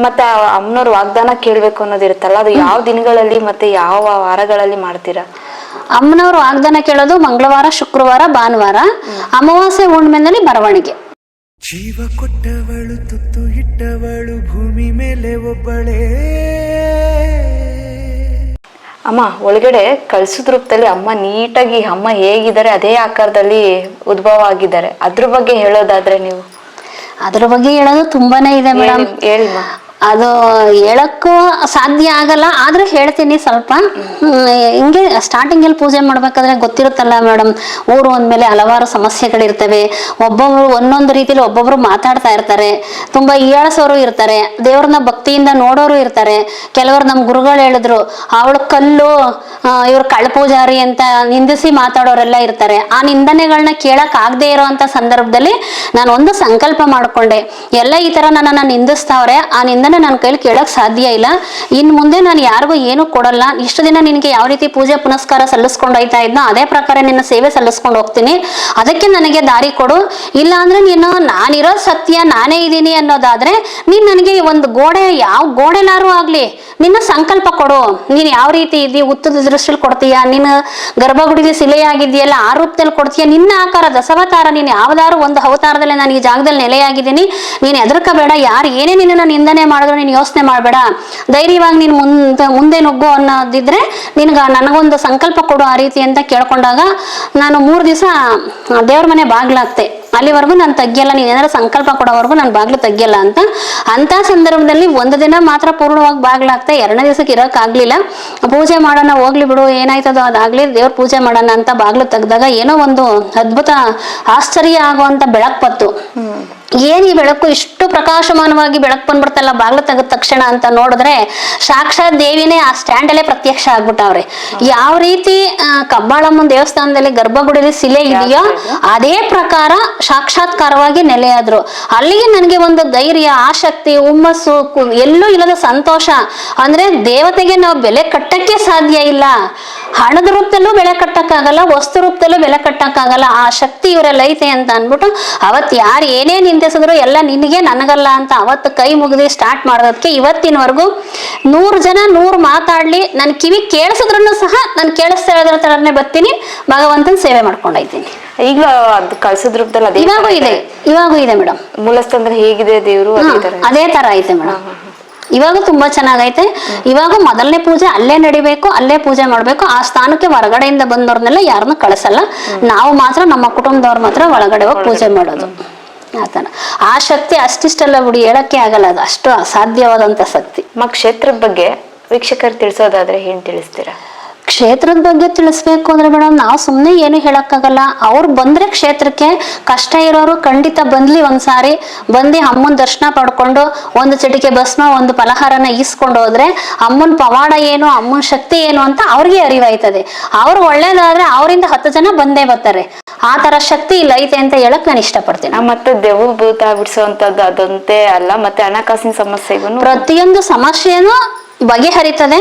ಮತ್ತೆ ಆ ಅಮ್ಮನವ್ರ ವಾಗ್ದಾನ ಕೇಳ್ಬೇಕು ಅನ್ನೋದಿರುತ್ತಲ್ಲ ಅದು ಯಾವ ದಿನಗಳಲ್ಲಿ ಮತ್ತೆ ಯಾವ ವಾರಗಳಲ್ಲಿ ಮಾಡ್ತೀರಾ? ಅಮ್ಮನವರು ವಾಗ್ದಾನ ಕೇಳೋದು ಮಂಗಳವಾರ ಶುಕ್ರವಾರ ಭಾನುವಾರ ಅಮಾವಾಸ್ಯೆ ಉಂಡ್ಮೇಲೆ ಬರವಣಿಗೆ. ಜೀವ ಕೊಟ್ಟವಳು ತುತ್ತು ಇಟ್ಟವಳು ಭೂಮಿ ಮೇಲೆ ಒಬ್ಬಳೇ. ಅಮ್ಮ ಒಳಗಡೆ ಕಳ್ಸದ ರೂಪದಲ್ಲಿ ಅಮ್ಮ ನೀಟಾಗಿ ಅಮ್ಮ ಹೇಗಿದ್ದಾರೆ ಅದೇ ಆಕಾರದಲ್ಲಿ ಉದ್ಭವ ಆಗಿದ್ದಾರೆ. ಅದ್ರ ಬಗ್ಗೆ ಹೇಳೋದಾದ್ರೆ ನೀವು? ಅದ್ರ ಬಗ್ಗೆ ಹೇಳೋದು ತುಂಬಾನೇ ಇದೆ ಮೇಡಮ್ ಹೇಳಿ- ಹೇಳಿಮ್ಮ ಅದು ಹೇಳಕ್ಕೂ ಸಾಧ್ಯ ಆಗಲ್ಲ, ಆದ್ರೆ ಹೇಳ್ತೀನಿ ಸ್ವಲ್ಪ. ಹಿಂಗೆ ಸ್ಟಾರ್ಟಿಂಗ್ ಅಲ್ಲಿ ಪೂಜೆ ಮಾಡ್ಬೇಕಾದ್ರೆ ಗೊತ್ತಿರುತ್ತಲ್ಲ ಮೇಡಮ್ ಊರು ಅಂದ್ಮೇಲೆ ಹಲವಾರು ಸಮಸ್ಯೆಗಳಿರ್ತವೆ. ಒಬ್ಬೊಬ್ರು ಒಂದೊಂದು ರೀತಿಲಿ ಒಬ್ಬೊಬ್ರು ಮಾತಾಡ್ತಾ ಇರ್ತಾರೆ. ತುಂಬಾ ಈಳಸೋರು ಇರ್ತಾರೆ. ದೇವ್ರನ್ನ ಭಕ್ತಿಯಿಂದ ನೋಡೋರು ಇರ್ತಾರೆ. ಕೆಲವರು ನಮ್ಮ ಗುರುಗಳು ಹೇಳಿದ್ರು, ಅವಳು ಕಲ್ಲು ಇವ್ರ ಕಳ್ಳ ಪೂಜಾರಿ ಅಂತ ನಿಂದಿಸಿ ಮಾತಾಡೋರೆಲ್ಲ ಇರ್ತಾರೆ. ಆ ನಿಂದನೆಗಳನ್ನ ಕೇಳಕ್ ಆಗದೆ ಇರೋಂತ ಸಂದರ್ಭದಲ್ಲಿ ನಾನು ಒಂದು ಸಂಕಲ್ಪ ಮಾಡ್ಕೊಂಡೆ. ಎಲ್ಲ ಈ ತರ ನನ್ನನ್ನ ನಿಂದಿಸ್ತಾವ್ರೆ, ಆ ನಿಂದನೆ ನನ್ನ ಕೈಲಿ ಕೇಳಕ್ ಸಾಧ್ಯ ಇಲ್ಲ. ಇನ್ ಮುಂದೆ ನಾನು ಯಾರಿಗೂ ಏನು ಕೊಡಲ್ಲ. ಇಷ್ಟು ದಿನ ನಿನಗೆ ಯಾವ ರೀತಿ ಪೂಜೆ ಪುನಸ್ಕಾರ ಸಲ್ಲಿಸ್ಕೊಂಡು ಹೋಯ್ತಾ ಇದ್ನೋ ಅದೇ ಪ್ರಕಾರ ನಿನ್ನ ಸೇವೆ ಸಲ್ಲಿಸ್ಕೊಂಡು ಹೋಗ್ತೀನಿ. ಅದಕ್ಕೆ ನನಗೆ ದಾರಿ ಕೊಡು. ಇಲ್ಲ ಅಂದ್ರೆ ನೀನು ನಾನಿರೋ ಸತ್ಯ, ನಾನೇ ಇದ್ದೀನಿ ಅನ್ನೋದಾದ್ರೆ ನೀನ್ ನನಗೆ ಒಂದು ಗೋಡೆ, ಯಾವ ಗೋಡೆಲಾರು ಆಗ್ಲಿ ನಿನ್ನ ಸಂಕಲ್ಪ ಕೊಡು. ನೀನ್ ಯಾವ ರೀತಿ ಇದ್ದೀ ಉತ್ತದ ದೃಷ್ಟಿಲಿ ಕೊಡ್ತೀಯ? ನಿನ್ನ ಗರ್ಭಗುಡಿಗೆ ಸಿಲೆಯಾಗಿದೆಯಲ್ಲ ಆ ರೂಪದಲ್ಲಿ ಕೊಡ್ತೀಯ? ನಿನ್ನ ಆಕಾರ ದಸವತಾರ, ನೀನ್ ಯಾವ್ದಾರು ಒಂದು ಅವತಾರದಲ್ಲಿ ನಾನು ಈ ಜಾಗದಲ್ಲಿ ನೆಲೆಯಾಗಿದ್ದೀನಿ. ನೀನು ಬೇಡ ಯಾರು ಏನೇ ನಿನ್ನ ನಿಂದನೆ ಮಾಡಿದ್ರು, ನೀನು ಯೋಚನೆ ಮಾಡಬೇಡ. ಧೈರ್ಯವಾಗಿ ನೀನು ಮುಂದೆ ಮುಂದೆ ನುಗ್ಗು ಅನ್ನೋದಿದ್ರೆ ನಿನ್ಗೆ ನನಗೊಂದು ಸಂಕಲ್ಪ ಕೊಡು ಆ ರೀತಿ ಅಂತ ಕೇಳ್ಕೊಂಡಾಗ ನಾನು ಮೂರು ದಿವಸ ದೇವ್ರ ಮನೆ ಬಾಗ್ಲಾಗ್ತೆ. ಅಲ್ಲಿವರೆಗೂ ನಾನು ತಗ್ಗಿಯಲ್ಲ, ನೀನು ಏನಾರ ಸಂಕಲ್ಪ ಕೊಡೋವರೆಗೂ ನಾನು ಬಾಗ್ಲು ತಗ್ಗಿಯಲ್ಲ ಅಂತ. ಅಂತ ಸಂದರ್ಭದಲ್ಲಿ ಒಂದು ದಿನ ಮಾತ್ರ ಪೂರ್ಣವಾಗಿ ಬಾಗ್ಲಾಗ್ತೆ. ಎರಡನೇ ದಿವಸಕ್ಕೆ ಇರಕ್ ಆಗ್ಲಿಲ್ಲ ಪೂಜೆ ಮಾಡೋಣ, ಹೋಗ್ಲಿ ಬಿಡು, ಏನಾಯ್ತದೋ ಅದಾಗ್ಲಿ, ದೇವ್ರ ಪೂಜೆ ಮಾಡೋಣ ಅಂತ ಬಾಗ್ಲು ತೆಗ್ದಾಗ ಏನೋ ಒಂದು ಅದ್ಭುತ ಆಶ್ಚರ್ಯ ಆಗುವಂತ ಬೆಳಕು ಬತ್ತು ಏನ್ ಈ ಬೆಳಕು ಇಷ್ಟು ಪ್ರಕಾಶಮಾನವಾಗಿ ಬೆಳಕು ಬಂದ್ಬಿಡ್ತಲ್ಲ? ಬಾಗ್ಲು ತೆಗೆದ ತಕ್ಷಣ ಅಂತ ನೋಡಿದ್ರೆ ಸಾಕ್ಷಾತ್ ದೇವಿನೇ ಆ ಸ್ಟ್ಯಾಂಡ್ ಅಲ್ಲೇ ಪ್ರತ್ಯಕ್ಷ ಆಗ್ಬಿಟ್ಟವ್ರೆ. ಯಾವ ರೀತಿ ಕಬ್ಬಾಳಮ್ಮನ ದೇವಸ್ಥಾನದಲ್ಲಿ ಗರ್ಭಗುಡಿಲಿ ಶಿಲೆ ಇದೆಯೋ ಅದೇ ಪ್ರಕಾರ ಸಾಕ್ಷಾತ್ಕಾರವಾಗಿ ನೆಲೆಯಾದ್ರು. ಅಲ್ಲಿಗೆ ನನಗೆ ಒಂದು ಧೈರ್ಯ, ಆಸಕ್ತಿ, ಹುಮ್ಮಸ್ಸು ಎಲ್ಲೂ ಇಲ್ಲದ ಸಂತೋಷ. ಅಂದ್ರೆ ದೇವತೆಗೆ ನಾವು ಬೆಲೆ ಕಟ್ಟಕ್ಕೆ ಸಾಧ್ಯ ಇಲ್ಲ. ಹಣದ ರೂಪದಲ್ಲೂ ಬೆಲೆ ಕಟ್ಟಕ್ಕಾಗಲ್ಲ ವಸ್ತು ರೂಪದಲ್ಲೂ ಬೆಲೆ ಕಟ್ಟಕ್ಕಾಗಲ್ಲ. ಆ ಶಕ್ತಿ ಇವರೆಲ್ಲ ಐತೆ ಅಂತ ಅಂದ್ಬಿಟ್ಟು ಅವತ್ ಯಾರು ಏನೇ ನಿಂದಿಸಿದ್ರು ಎಲ್ಲ ನಿನಗೆ ನನಗಲ್ಲ ಅಂತ ಅವತ್ತು ಕೈ ಮುಗಿದು ಸ್ಟಾರ್ಟ್ ಮಾಡೋದಕ್ಕೆ ಇವತ್ತಿನವರೆಗೂ ನೂರು ಜನ ನೂರು ಮಾತಾಡ್ಲಿ ನನ್ನ ಕಿವಿ ಕೇಳಿಸಿದ್ರು ಸಹ ನಾನು ಕೇಳಿಸ್ತಾ ಇರೋದ್ರ ತರನೇ ಬರ್ತೀನಿ ಭಗವಂತನ ಸೇವೆ ಮಾಡ್ಕೊಂಡೈತೀನಿ ಈಗಲೂ ಅದು ಕಳ್ಸದ ರೂಪದಲ್ಲಿ ಇವಾಗೂ ಇದೆ ಇವಾಗೂ ಇದೆ ಮೇಡಮ್. ಮೂಲಸ್ಥಾನದಲ್ಲಿ ಹೇಗಿದೆ ದೇವ್ರು ಅದೇ ತರ ಐತೆ ಮೇಡಮ್. ಇವಾಗ ತುಂಬಾ ಚೆನ್ನಾಗೈತೆ. ಇವಾಗ ಮೊದಲನೇ ಪೂಜೆ ಅಲ್ಲೇ ನಡಿಬೇಕು, ಅಲ್ಲೇ ಪೂಜೆ ಮಾಡ್ಬೇಕು. ಆ ಸ್ಥಾನಕ್ಕೆ ಹೊರಗಡೆಯಿಂದ ಬಂದವ್ರನ್ನೆಲ್ಲ ಯಾರನ್ನು ಕಳಿಸಲ್ಲ. ನಾವು ಮಾತ್ರ ನಮ್ಮ ಕುಟುಂಬದವ್ರು ಮಾತ್ರ ಒಳಗಡೆ ಹೋಗಿ ಪೂಜೆ ಮಾಡೋದು. ಆತನ ಆ ಶಕ್ತಿ ಅಷ್ಟಿಷ್ಟಲ್ಲ ಬಿಡಿ, ಹೇಳಕ್ಕೆ ಆಗಲ್ಲ. ಅದು ಅಷ್ಟು ಅಸಾಧ್ಯವಾದಂತ ಶಕ್ತಿ. ನಮ್ಮ ಕ್ಷೇತ್ರದ ಬಗ್ಗೆ ವೀಕ್ಷಕರು ತಿಳಿಸೋದಾದ್ರೆ ಏನ್ ತಿಳಿಸ್ತೀರಾ? ಕ್ಷೇತ್ರದ ಬಗ್ಗೆ ತಿಳಿಸ್ಬೇಕು ಅಂದ್ರೆ ಮೇಡಮ್ ನಾವು ಸುಮ್ಮನೆ ಏನು ಹೇಳಕ್ಕಾಗಲ್ಲ. ಅವ್ರು ಬಂದ್ರೆ ಕ್ಷೇತ್ರಕ್ಕೆ ಕಷ್ಟ ಇರೋರು ಖಂಡಿತ ಬಂದ್ಲಿ ಒಂದ್ಸಾರಿ. ಬಂದು ಅಮ್ಮನ ದರ್ಶನ ಪಡ್ಕೊಂಡು ಒಂದು ಚಿಟಿಕೆ ಭಸ್ಮ ಒಂದು ಫಲಹಾರನ ಈಸ್ಕೊಂಡು ಹೋದ್ರೆ ಅಮ್ಮನ ಪವಾಡ ಏನು ಅಮ್ಮನ ಶಕ್ತಿ ಏನು ಅಂತ ಅವ್ರಿಗೆ ಅರಿವಾಯ್ತದೆ. ಅವ್ರು ಒಳ್ಳೇದಾದ್ರೆ ಅವರಿಂದ ಹತ್ತು ಜನ ಬಂದೇ ಬರ್ತಾರೆ. ಆ ತರ ಶಕ್ತಿ ಇಲ್ಲ ಐತೆ ಅಂತ ಹೇಳಕ್ ನಾನು ಇಷ್ಟಪಡ್ತೀನಿ. ಮತ್ತೆ ದೆವ್ವ ಭೂತ ಬಿಡಿಸುವಂತದ್ದು ಅದಂತೆ ಅಲ್ಲ ಮತ್ತೆ ಹಣಕಾಸಿನ ಸಮಸ್ಯೆಗೂ ಪ್ರತಿಯೊಂದು ಸಮಸ್ಯೆನೂ ಬಗೆಹರಿತದೆ.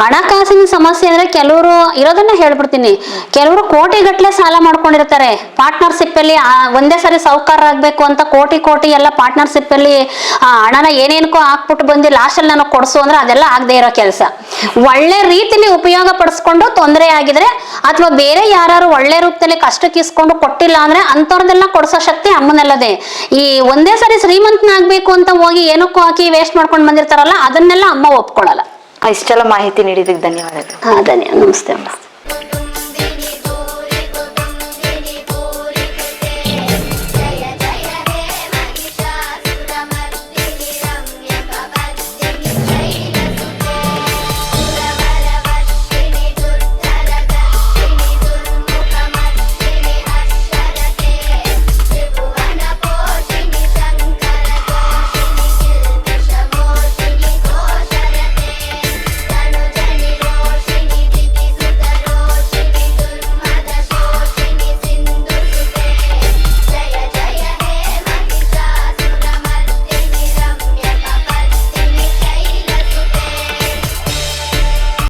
ಹಣಕಾಸಿನ ಸಮಸ್ಯೆ ಅಂದ್ರೆ ಕೆಲವರು ಇರೋದನ್ನ ಹೇಳ್ಬಿಡ್ತೀನಿ. ಕೆಲವರು ಕೋಟಿ ಗಟ್ಟಲೆ ಸಾಲ ಮಾಡ್ಕೊಂಡಿರ್ತಾರೆ. ಪಾರ್ಟ್ನರ್ಶಿಪ್ ಅಲ್ಲಿ ಒಂದೇ ಸರಿ ಸಾಹುಕಾರ ಆಗ್ಬೇಕು ಅಂತ ಕೋಟಿ ಕೋಟಿ ಎಲ್ಲ ಪಾರ್ಟ್ನರ್ಶಿಪ್ ಅಲ್ಲಿ ಹಣನ ಏನೇನಕ್ಕೋ ಹಾಕ್ಬಿಟ್ಟು ಬಂದು ಲಾಸ್ಟ್ ಅಲ್ಲಿ ನನಗೆ ಕೊಡ್ಸು ಅಂದ್ರೆ ಅದೆಲ್ಲ ಆಗದೆ ಇರೋ ಕೆಲಸ. ಒಳ್ಳೆ ರೀತಿಲಿ ಉಪಯೋಗ ಪಡಿಸ್ಕೊಂಡು ತೊಂದರೆ ಆಗಿದ್ರೆ ಅಥವಾ ಬೇರೆ ಯಾರು ಒಳ್ಳೆ ರೂಪದಲ್ಲಿ ಕಷ್ಟ ಕಿಸ್ಕೊಂಡು ಕೊಟ್ಟಿಲ್ಲ ಅಂದ್ರೆ ಅಂತವ್ರದೆಲ್ಲ ಕೊಡ್ಸೋ ಶಕ್ತಿ ಅಮ್ಮನಲ್ಲದೆ. ಈ ಒಂದೇ ಸರಿ ಶ್ರೀಮಂತನಾಗ್ಬೇಕು ಅಂತ ಹೋಗಿ ಏನಕ್ಕೂ ಹಾಕಿ ವೇಸ್ಟ್ ಮಾಡ್ಕೊಂಡು ಬಂದಿರ್ತಾರಲ್ಲ, ಅದನ್ನೆಲ್ಲ ಅಮ್ಮ ಒಪ್ಕೊಳ್ಳಲ್ಲ ಇಷ್ಟೆಲ್ಲ ಮಾಹಿತಿ ನೀಡಿದಕ್ಕೆ ಧನ್ಯವಾದಗಳು. ಧನ್ಯ ನಮಸ್ತೆ ಅಮ್ಮ.